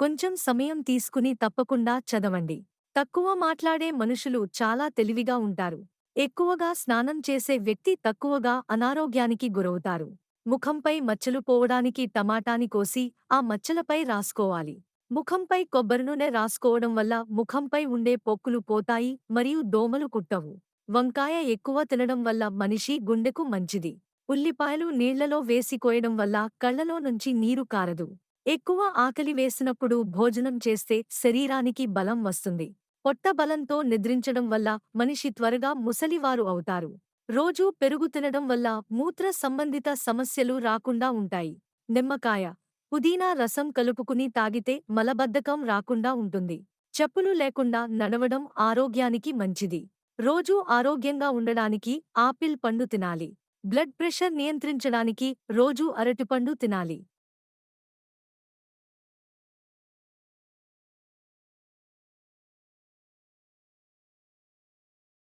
కొంచెం సమయం తీసుకుని తప్పకుండా చదవండి. తక్కువ మాట్లాడే మనుషులు చాలా తెలివిగా ఉంటారు. ఎక్కువగా స్నానం చేసే వ్యక్తి తక్కువగా అనారోగ్యానికి గురవుతారు. ముఖంపై మచ్చలు పోవడానికి టమాటాని కోసి ఆ మచ్చలపై రాసుకోవాలి. ముఖంపై కొబ్బరి నూనె రాసుకోవడం వల్ల ముఖంపై ఉండే పొక్కులు పోతాయి మరియు దోమలు కుట్టవు. వంకాయ ఎక్కువ తినడం వల్ల మనిషి గుండెకు మంచిది. ఉల్లిపాయలు నీళ్ళలో వేసి కోయడం వల్ల కళ్ళలో నుంచి నీరు కారదు. ఎక్కువ ఆకలి వేసినప్పుడు భోజనం చేస్తే శరీరానికి బలం వస్తుంది. పొట్ట బలంతో నిద్రించడం వల్ల మనిషి త్వరగా ముసలివారు అవుతారు. రోజూ పెరుగు తినడం వల్ల మూత్ర సంబంధిత సమస్యలు రాకుండా ఉంటాయి. నిమ్మకాయ పుదీనా రసం కలుపుకుని తాగితే మలబద్ధకం రాకుండా ఉంటుంది. చెప్పులు లేకుండా నడవడం ఆరోగ్యానికి మంచిది. రోజూ ఆరోగ్యంగా ఉండడానికి ఆపిల్ పండు తినాలి. బ్లడ్ ప్రెషర్ నియంత్రించడానికి రోజూ అరటిపండు తినాలి.